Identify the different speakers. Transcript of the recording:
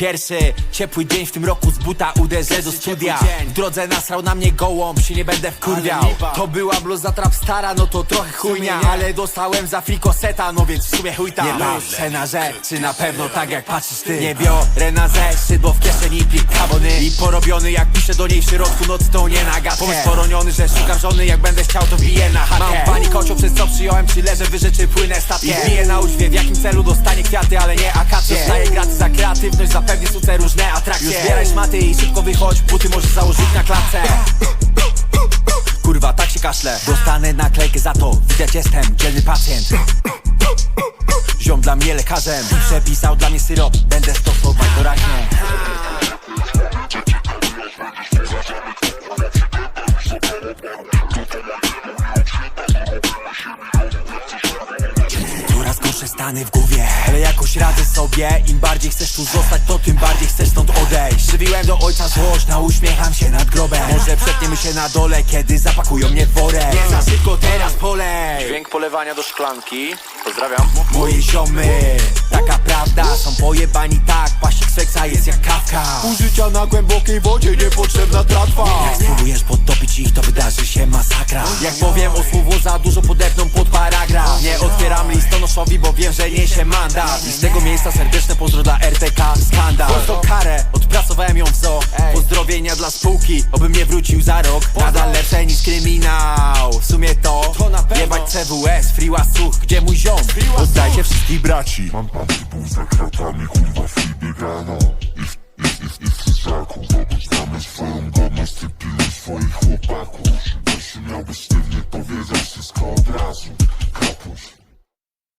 Speaker 1: Pierwszy ciepły dzień w tym roku z buta uderzę do studia. W drodze nasrał na mnie gołąb, się nie będę wkurwiał. To była bluza trap stara, no to trochę chujnia. Ale dostałem za frikoseta, no więc w sumie chuj tam. Nie patrzę na rzeczy, na pewno tak jak patrzysz ty. Nie biorę na zeszyt, bo w kieszeni plik kabony I porobiony jak piszę do niej w środku nocy to nie na gadkę Pomysł poroniony, że szukam żony, jak będę chciał to wbiję na chatę. Mam pani kocioł, przez co przyjąłem, czy leżę wyżej, czy płynę statkiem. I wbiję na uczwie, w jakim celu dostanie kwiaty, ale nie za kreatywność, zapewni suce różne atrakcje. Już zbieraj szmaty i szybko wychodź, buty możesz założyć na klatce. Kurwa, tak się kaszle. Dostanę naklejkę za to, widać jestem dzielny pacjent. Ziom dla mnie lekarzem. Przepisał dla mnie syrop, będę stosować doraźnie. Coraz w głowie. Ale jakoś radzę sobie Im bardziej chcesz tu zostać, to tym bardziej chcesz stąd odejść. Żywiłem do ojca złość, na uśmiecham się nad grobem. Może przetniemy się na dole, kiedy zapakują mnie w worek. Nie za szybko teraz polej.
Speaker 2: Dźwięk polewania do szklanki. Pozdrawiam.
Speaker 1: Moje ziomy, taka prawda Są pojebani tak, pasik seksa jest jak kawka.
Speaker 3: Użycia na głębokiej wodzie niepotrzebna tratwa
Speaker 1: Jak powiem o słowo za dużo podepną pod paragraf. Nie otwieram listonoszowi, bo wiem, że niesie mandat I z tego miejsca serdeczne pozdro dla RTK Skandal. Tą karę, odpracowałem ją w zoo. Pozdrowienia dla spółki, obym nie wrócił za rok. Nadal lepsze niż kryminał. W sumie to, jebać CWS, friła such, gdzie mój ziom? Oddajcie wszystkich braci.
Speaker 4: Mam typu za kratami, kurwa free Powiedzą wszystko od razu. Kapuś.